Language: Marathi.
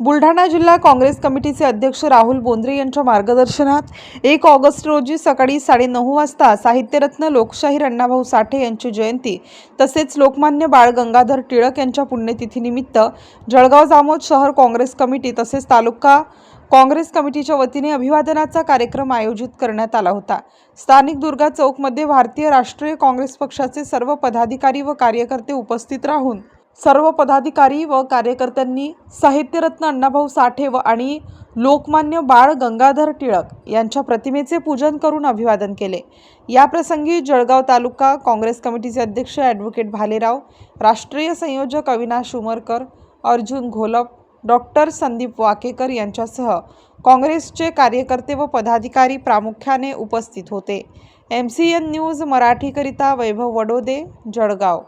Buldhana जिल्हा काँग्रेस कमिटीचे अध्यक्ष राहुल बोंद्रे यांच्या मार्गदर्शनात एक ऑगस्ट रोजी सकाळी साडेनऊ वाजता साहित्यरत्न लोकशाहीर अण्णाभाऊ साठे यांची जयंती तसेच लोकमान्य बाळ गंगाधर टिळक यांच्या पुण्यतिथीनिमित्त जळगाव जामोद शहर काँग्रेस कमिटी तसेच तालुका काँग्रेस कमिटीच्या वतीने अभिवादनाचा कार्यक्रम आयोजित करण्यात आला होता. स्थानिक दुर्गा चौकमध्ये भारतीय राष्ट्रीय काँग्रेस पक्षाचे सर्व पदाधिकारी व कार्यकर्ते उपस्थित राहून सर्व पदाधिकारी व कार्यकर्त्यांनी साहित्यरत्न अण्णाभाऊ साठे व आणि लोकमान्य बाळ गंगाधर टिळक यांच्या प्रतिमेचे पूजन करून अभिवादन केले. याप्रसंगी जळगाव तालुका काँग्रेस कमिटीचे अध्यक्ष ॲडव्होकेट भालेराव राष्ट्रीय संयोजक अविनाश उमरकर अर्जुन घोलप डॉक्टर संदीप वाकेकर यांच्यासह काँग्रेसचे कार्यकर्ते व पदाधिकारी प्रामुख्याने उपस्थित होते. एम सी एन न्यूज मराठीकरिता वैभव वडोदे जळगाव.